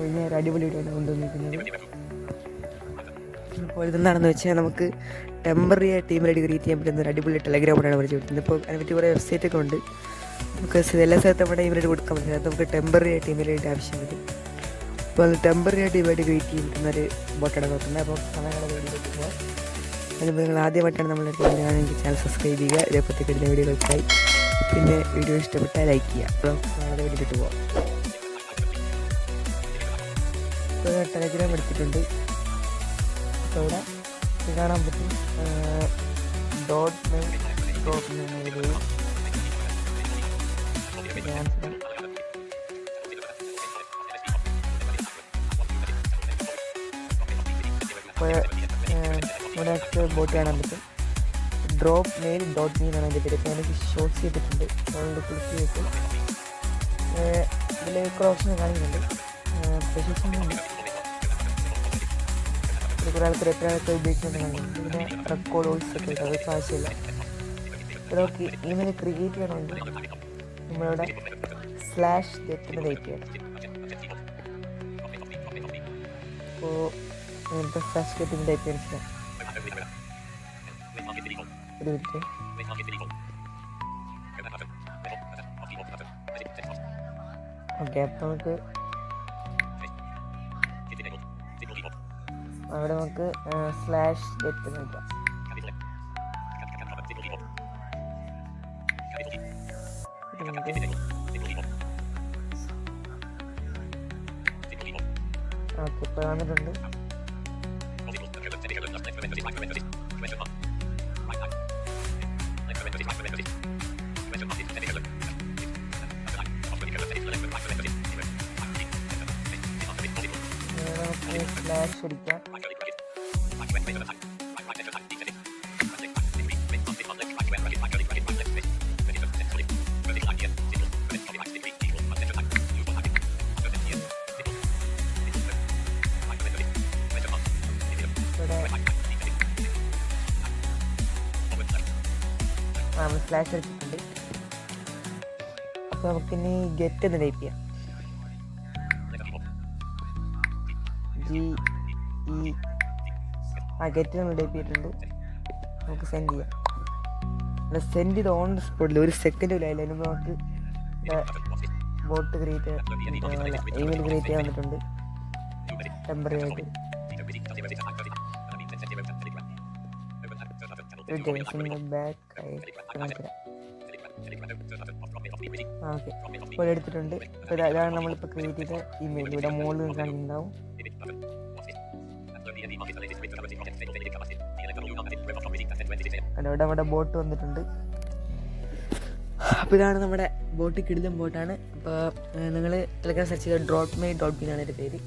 അപ്പോൾ ഇനി ഒരു അടിപൊളി വീഡിയോ ആണ് കൊണ്ടുവന്നിരിക്കുന്നത് അപ്പോൾ ഇതെന്താണെന്ന് വെച്ചാൽ നമുക്ക് ടെമ്പററി ടീം റെഡി ക്രിയേറ്റ് ചെയ്യാൻ പറ്റുന്ന ഒരു അടിപൊളി ടെലഗ്രാമാണ് ആണ് പരിചയപ്പെടുത്തുന്നത് ഇപ്പോൾ അതിനെപ്പറ്റി കുറേ വെബ്സൈറ്റ് ഒക്കെ ഉണ്ട്. നമുക്ക് എല്ലാ സ്ഥലത്തും നമ്മുടെ ടീം റെഡി കൊടുക്കാൻ പറ്റില്ല. നമുക്ക് ടെമ്പററി ടീം റെഡി ആവശ്യം വരും. അപ്പോൾ അത് ടെമ്പററി ടീം റെഡി ക്രിയേറ്റ് ചെയ്യുന്ന ഒരു ബോട്ടാണ് നോക്കുന്നത്. അപ്പോൾ സമയങ്ങളെ വീഡിയോ പോകാം അതിനുമ്പോൾ നിങ്ങൾ ആദ്യമായിട്ടാണ് നമ്മുടെ ടീമിൽ ആണെങ്കിൽ ചാനൽ സബ്സ്ക്രൈബ് ചെയ്യുക. ഇതേപോലത്തെ കിട്ടുന്ന വീഡിയോകൾക്കായി പിന്നെ വീഡിയോ ഇഷ്ടപ്പെട്ടാൽ ലൈക്ക് ചെയ്യുക. അപ്പോൾ നാളെ വീഡിയോ കിട്ടു പോകാം ഇപ്പോൾ ടെലഗ്രാം എടുത്തിട്ടുണ്ട് അപ്പോൾ ഇത് കാണാൻ പറ്റും. ഡോട്ട് ഡോട്ട് അപ്പോൾ ഇവിടെ ബോട്ട് കാണാൻ പറ്റും. ഡ്രോപ്പ് മെയിൽ ഡോട്ട് മീൻ ആണ് എന്റെ പേര്. ഇപ്പോൾ എനിക്ക് ഷോർട്ട് ചെയ്തിട്ടുണ്ട്. അതുകൊണ്ട് ക്ലിക്ക് ചെയ്തിട്ട്. ഇതിൽ ക്രോപ്ഷൻ കാണിക്കുന്നുണ്ട്. പ്രശസ്തമുണ്ട് ഇത് കുറേ ആൾക്കാർ എത്ര ആൾക്കാർ ഉപയോഗിക്കുന്നുണ്ട് ഇതിന് റെക്കോർഡ് വോയിസ് ഒക്കെ അതൊക്കെ ആവശ്യമില്ല ഇതൊക്കെ ഇമെയിൽ ക്രിയേറ്റ് ചെയ്യണമെങ്കിൽ നമ്മളിവിടെ സ്ലാഷ് ഗെറ്റിന് ഡേറ്റ് ചെയ്യണം. അപ്പോൾ ഇങ്ങനത്തെ സ്ലാഷ് ഗെറ്റിന് ഡേറ്റ് ചെയ്യണം. ഒരു മിനിറ്റ് ഓക്കെ അപ്പോൾ നമുക്ക് അവിടെ നമുക്ക് സ്ലാഷ് ഗെറ്റ് നോക്കാം ഓക്കെ ഇപ്പോൾ വന്നിട്ടുണ്ട്. സ്ലാഷ് അടിക്കാം നമ്മൾ സ്ലാഷ് അടിച്ചിട്ടുണ്ട്. അപ്പോൾ നമുക്കിനി ഗെറ്റ് എന്ന് ടൈപ്പ് ചെയ്യാം. ജി ഈ ഗെറ്റ് നമ്മൾ ടൈപ്പ് ചെയ്തിട്ടുണ്ട് നമുക്ക് സെൻഡ് ചെയ്യാം. സെൻഡ് ചെയ്ത് ഓൺ സ്പോട്ടിൽ ഒരു സെക്കൻഡ് ഇല്ല അതിന് നമുക്ക് ബോട്ട് ക്രിയേറ്റ് ഇമെയിൽ ക്രിയേറ്റ് ചെയ്യാൻ വന്നിട്ടുണ്ട്. ടെമ്പററി ആയിട്ട്. ഇപ്പോൾ എടുത്തിട്ടുണ്ട്. ഇപ്പോൾ ഇതാ- ഇതാണ് നമ്മളിപ്പോൾ ക്രിയേറ്റ് ചെയ്ത ഇമെയിൽ ഇവിടെ മുകളിൽ നിൽക്കാൻ കാണിക്കുന്നുണ്ടാവും അവിടെ നമ്മുടെ ബോട്ട് വന്നിട്ടുണ്ട്. അപ്പോൾ ഇതാണ് നമ്മുടെ ബോട്ട് കിടിലും ബോട്ടാണ്. അപ്പോൾ നിങ്ങൾ ടെലഗ്രാം സെർച്ച് ചെയ്ത ഡ്രോട്ട് മൈ ഡോട്ട് ബി എന്നാണ് എന്റെ പേര്.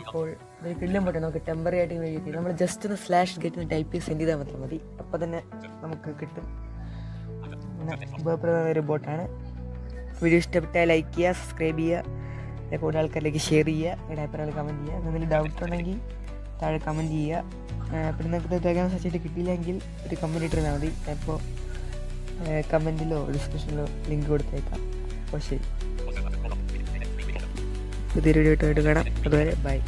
അപ്പോൾ ഇതൊരു കിടിലും ബോട്ടാണ് നമുക്ക് ടെമ്പററി ആയിട്ട് വേണ്ടി നമ്മൾ ജസ്റ്റ് ഒന്ന് സ്ലാഷ് ഗെറ്റ് ടൈപ്പ് ചെയ്ത് സെൻഡ് ചെയ്താൽ മാത്രം മതി. അപ്പോൾ തന്നെ നമുക്ക് കിട്ടും. ഉപയോഗപ്രദമായ ഒരു ബോട്ടാണ്. വീഡിയോ ഇഷ്ടപ്പെട്ടാൽ ലൈക്ക് ചെയ്യുക സബ്സ്ക്രൈബ് ചെയ്യുക. കൂടുതൽ ആൾക്കാരിലേക്ക് ഷെയർ ചെയ്യുക. നിങ്ങളുടെ അഭിപ്രായങ്ങൾ കമന്റ് ചെയ്യുക. എന്തെങ്കിലും ഡൗട്ട് ഉണ്ടെങ്കിൽ താഴെ കമന്റ് ചെയ്യുക. അപ്പം പിന്നെ നിങ്ങൾക്ക് ടെലഗ്രാം സെർച്ച് കിട്ടിയില്ലെങ്കിൽ ഒരു കമന്റ് ഇട്ടിരുന്നാൽ മതി. അപ്പോൾ കമന്റിലോ ഡിസ്ക്രിപ്ഷനിലോ ലിങ്ക് കൊടുത്തേക്കാം. അപ്പോൾ ശരി. പുതിയൊരു വീഡിയോ ആയിട്ട് കാണാം. അതുവരെ ബൈ